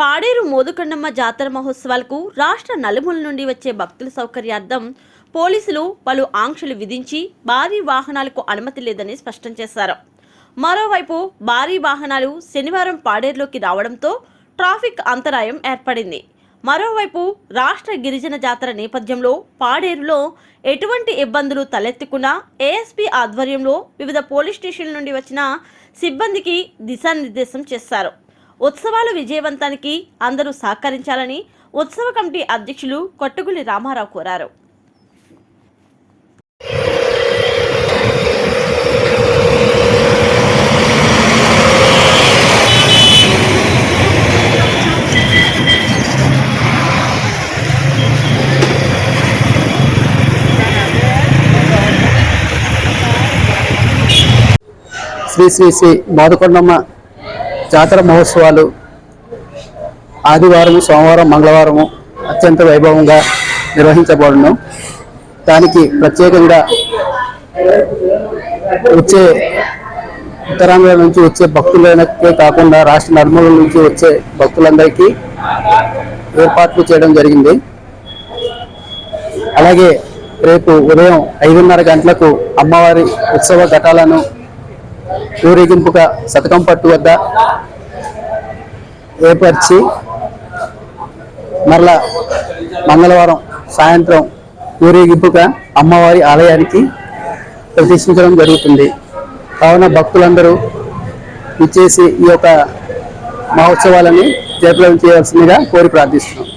పాడేరు మోదుకొండమ్మ జాతర మహోత్సవాలకు రాష్ట్ర నలుమూల నుండి వచ్చే భక్తుల సౌకర్యార్థం పోలీసులు పలు ఆంక్షలు విధించి భారీ వాహనాలకు అనుమతి లేదని స్పష్టం చేశారు. మరోవైపు భారీ వాహనాలు శనివారం పాడేరులోకి రావడంతో ట్రాఫిక్ అంతరాయం ఏర్పడింది. మరోవైపు రాష్ట్ర గిరిజన జాతర నేపథ్యంలో పాడేరులో ఎటువంటి ఇబ్బందులు తలెత్తకుండా ఏఎస్పీ ఆధ్వర్యంలో వివిధ పోలీస్ స్టేషన్ల నుండి వచ్చిన సిబ్బందికి దిశానిర్దేశం చేశారు. ఉత్సవాలు విజయవంతానికి అందరూ సహకరించాలని ఉత్సవ కమిటీ అధ్యక్షులు కొట్టుగులి రామారావు కోరారు. శ్రీ శ్రీ శ్రీ మాదకొండమ్మ జాతర మహోత్సవాలు ఆదివారం సోమవారం మంగళవారము అత్యంత వైభవంగా నిర్వహించబడును. దానికి ప్రత్యేకంగా వచ్చే ఉత్తరాంధ్ర నుంచి వచ్చే భక్తులకే కాకుండా రాష్ట్ర నర్మల నుంచి వచ్చే భక్తులందరికీ ఏర్పాట్లు చేయడం జరిగింది. అలాగే రేపు ఉదయం ఐదున్నర గంటలకు అమ్మవారి ఉత్సవ ఘటాలను ఊరేగింపుగా శతకం పట్టు వద్ద ఏర్పరిచి మరలా మంగళవారం సాయంత్రం ఊరేగింపుగా అమ్మవారి ఆలయానికి ప్రతిష్ఠించడం జరుగుతుంది. కావున భక్తులందరూ ఇచ్చేసి ఈ యొక్క మహోత్సవాలని జయప్రదం చేయవలసిందిగా కోరి ప్రార్థిస్తున్నాం.